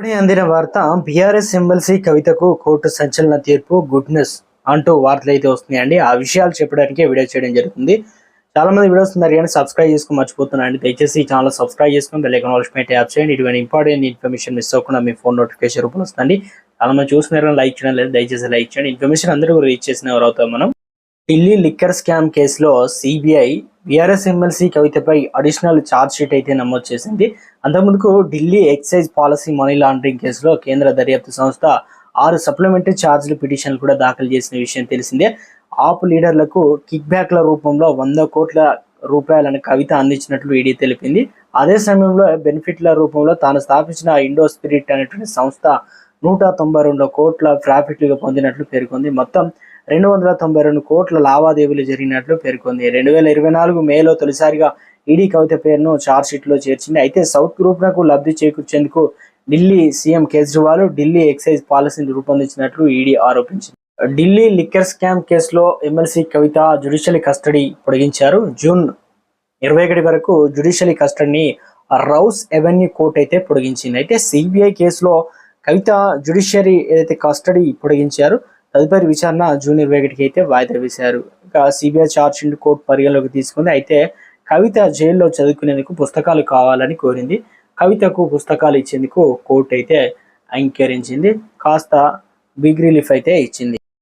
ఇప్పుడే అందిన వార్త బీఆర్ఎస్ ఎమ్మెల్సీ కవితకు కోర్టు సంచలన తీర్పు గుడ్ న్యూస్ అంటూ వార్తలు అయితే వస్తున్నాయండి. ఆ విషయాలు చెప్పడానికి వీడియో చేయడం జరుగుతుంది. చాలా మంది వీడియోస్ ఉన్నారు కానీ సబ్స్క్రైబ్ చేసుకుని మర్చిపోతున్నాండి దయచేసి ఈ ఛానల్ సబ్స్క్రైబ్ చేసుకుని బెల్ ఐకాన్ ఆల్స్ ట్యాప్ చేయండి. ఇటువంటి ఇంపార్టెంట్ ఇన్ఫర్మేషన్ మిస్ అవ్వకుండా మీ ఫోన్ నోటిఫికేషన్ రూపంలో వస్తుంది. చాలా మంది చూస్తున్నారు లైక్ చేయడం లేదు. దయచేసి లైక్ చేయండి. ఇన్ఫర్మేషన్ అందరూ రీచ్ చేసిన ఎవరు అవుతాం మనం. ఢిల్లీ లిక్కర్ స్కామ్ కేసులో సిబిఐ బీఆర్ఎస్ ఎమ్మెల్సీ కవితపై అడిషనల్ ఛార్జ్ షీట్ అయితే నమోదు చేసింది. అంతకుముందుకు Delhi excise policy money laundering కేసులో కేంద్ర దర్యాప్తు సంస్థ ఆరు సప్లిమెంటరీ ఛార్జీలు పిటిషన్లు కూడా దాఖలు చేసిన విషయం తెలిసిందే. ఆప్ లీడర్లకు కిక్ బ్యాక్ల రూపంలో వంద కోట్ల రూపాయలను కవిత అందించినట్లు ఈడీ తెలిపింది. అదే సమయంలో బెనిఫిట్ల రూపంలో తాను స్థాపించిన ఇండో స్పిరిట్ అనేటువంటి సంస్థ నూట తొంభై రెండు కోట్ల ప్రాఫిట్లుగా పొందినట్లు పేర్కొంది. మొత్తం రెండు వందల తొంభై రెండు కోట్ల లావాదేవీలు జరిగినట్లు పేర్కొంది. రెండు వేల ఇరవై నాలుగు మేలో తొలిసారిగా ఈడీ కవిత పేరును లో చేర్చింది. అయితే సౌత్ గ్రూప్నకు లబ్ధి చేకూర్చేందుకు ఢిల్లీ సీఎం కేజ్రీవాల్ ఢిల్లీ ఎక్సైజ్ పాలసీని రూపొందించినట్లు ఈడీ ఆరోపించింది. ఢిల్లీ లిక్కర్ స్కామ్ కేసులో ఎమ్మెల్సీ కవిత జ్యుడిషియల్ కస్టడీ పొడిగించారు. జూన్ ఇరవై ఒకటి వరకు జ్యుడిషియల్ కస్టడీని రౌస్ ఎవెన్యూ కోర్ట్ అయితే పొడిగించింది. అయితే సిబిఐ కేసులో కవిత జ్యుడిషియరీ ఏదైతే కస్టడీ పొడిగించారు తదుపరి విచారణ జూన్ ఇరవై ఒకటికి అయితే వాయిదా వేశారు. ఇక సిబిఐ చార్జ్ షీట్ కోర్టు పరిగణలోకి తీసుకుంది. అయితే కవిత జైల్లో చదువుకునేందుకు పుస్తకాలు కావాలని కోరింది. కవితకు పుస్తకాలు ఇచ్చేందుకు కోర్టు అయితే అంగీకరించింది. కాస్త బిగ్ రిలీఫ్ అయితే ఇచ్చింది.